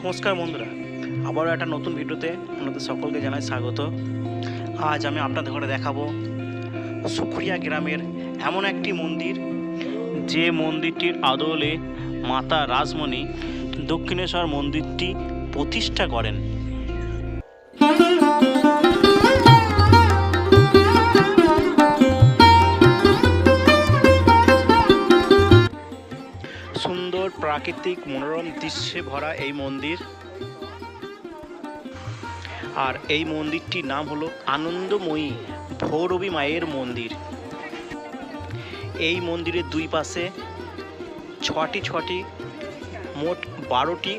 নমস্কার বন্ধুরা, আবারও একটা নতুন ভিডিওতে আপনাদের সকলকে জানাই স্বাগত। আজ আমি আপনাদের ঘরে দেখাবো সুখরিয়া গ্রামের এমন একটি মন্দির, যে মন্দিরটির আদলে মাতা রাজমণি দক্ষিণেশ্বর মন্দিরটি প্রতিষ্ঠা করেন। সুন্দর প্রাকৃতিক মনোরম দৃশ্যে ভরা এই মন্দির। আর এই মন্দিরটির নাম হলো আনন্দময়ী ভৈরবী মায়ের মন্দির। এই মন্দিরের দুই পাশে ছটি ছটি মোট বারোটি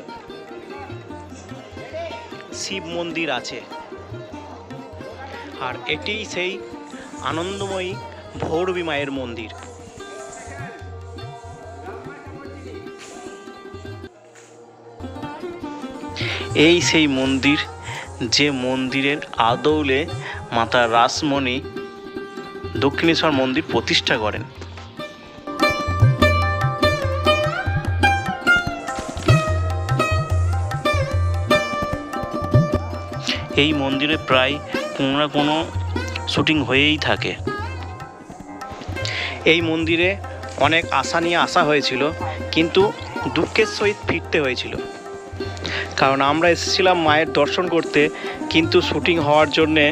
শিব মন্দির আছে। আর এটিই সেই আনন্দময়ী ভৈরবী মায়ের মন্দির। এই সেই মন্দির, যে মন্দিরের আদৌলে মাতা রাসমণি দক্ষিণেশ্বর মন্দির প্রতিষ্ঠা করেন। এই মন্দিরে প্রায় কোনো না কোনো শুটিং হয়েই থাকে। এই মন্দিরে অনেক আশা নিয়ে আসা হয়েছিল, কিন্তু দুঃখের সহিত ফিরতে হয়েছিল। কারণ আমরা এসেছিলাম মায়ের দর্শন করতে, কিন্তু শুটিং হওয়ার জন্যে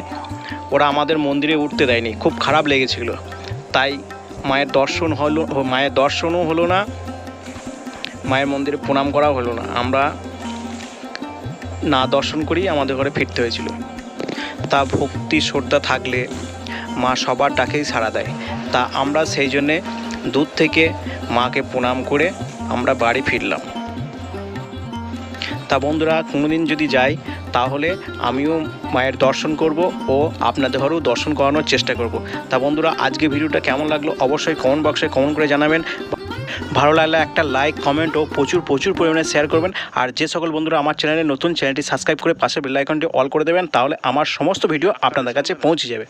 ওরা আমাদের মন্দিরে উঠতে দেয়নি। খুব খারাপ লেগেছিল। তাই মায়ের দর্শন হলো, মায়ের দর্শনও হলো না, মায়ের মন্দিরে প্রণাম করাও হলো না। আমরা না দর্শন করেই আমাদের ঘরে ফিরতে হয়েছিল। তা ভক্তি, শ্রদ্ধা থাকলে মা সবার ডাকেই সাড়া দেয়। তা আমরা সেই জন্যে দূর থেকে মাকে প্রণাম করে আমরা বাড়ি ফিরলাম। তা বন্ধুরা, কোনোদিন যদি যাই, তাহলে আমিও মায়ের দর্শন করব ও আপনাদের ঘরেও দর্শন করানোর চেষ্টা করব। তা বন্ধুরা, আজকে ভিডিওটা কেমন লাগল অবশ্যই কমেন্ট বক্সে কমেন্ট করে জানাবেন। ভালো লাগলে একটা লাইক কমেন্ট ও প্রচুর প্রচুর পরিমাণে শেয়ার করবেন। আর যে সকল বন্ধুরা আমার চ্যানেলে নতুন চ্যানেলটি সাবস্ক্রাইব করে পাশে বেল আইকনটি অল করে দেবেন, তাহলে আমার সমস্ত ভিডিও আপনাদের কাছে পৌঁছে যাবে।